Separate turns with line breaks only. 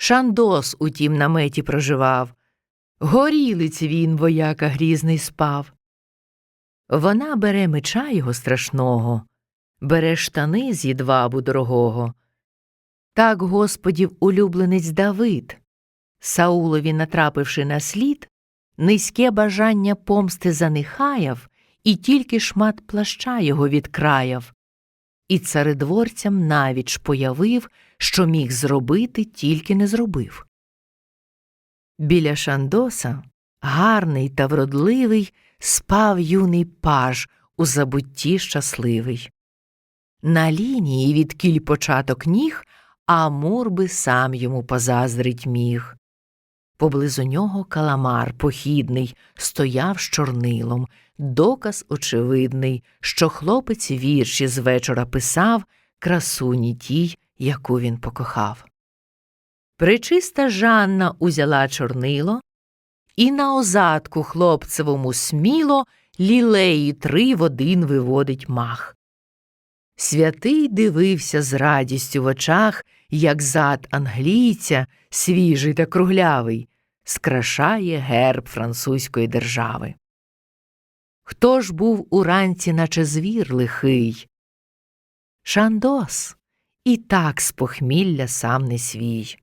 Шандос у тім наметі проживав, горілиць він, вояка грізний спав. Вона бере меча його страшного, бере штани з їдвабу дорогого. Так Господів улюбленець Давид, Саулові натрапивши на слід, низьке бажання помсти занихаяв і тільки шмат плаща його відкраяв, і царедворцям навіч появив, що міг зробити, тільки не зробив. Біля Шандоса, гарний та вродливий, спав юний паж у забутті щасливий. На лінії від кіль початок ніг, Амур би сам йому позаздрить міг. Поблизу нього каламар похідний стояв з чорнилом, доказ очевидний, що хлопець вірші з вечора писав красуні тій, яку він покохав. Пречиста Жанна узяла чорнило, і на озадку хлопцевому сміло лілеї три в один виводить мах. Святий дивився з радістю в очах, як зад англійця, свіжий та круглявий, скрашає герб французької держави. Хто ж був уранці, наче звір лихий? Шандос і так з похмілля сам не свій.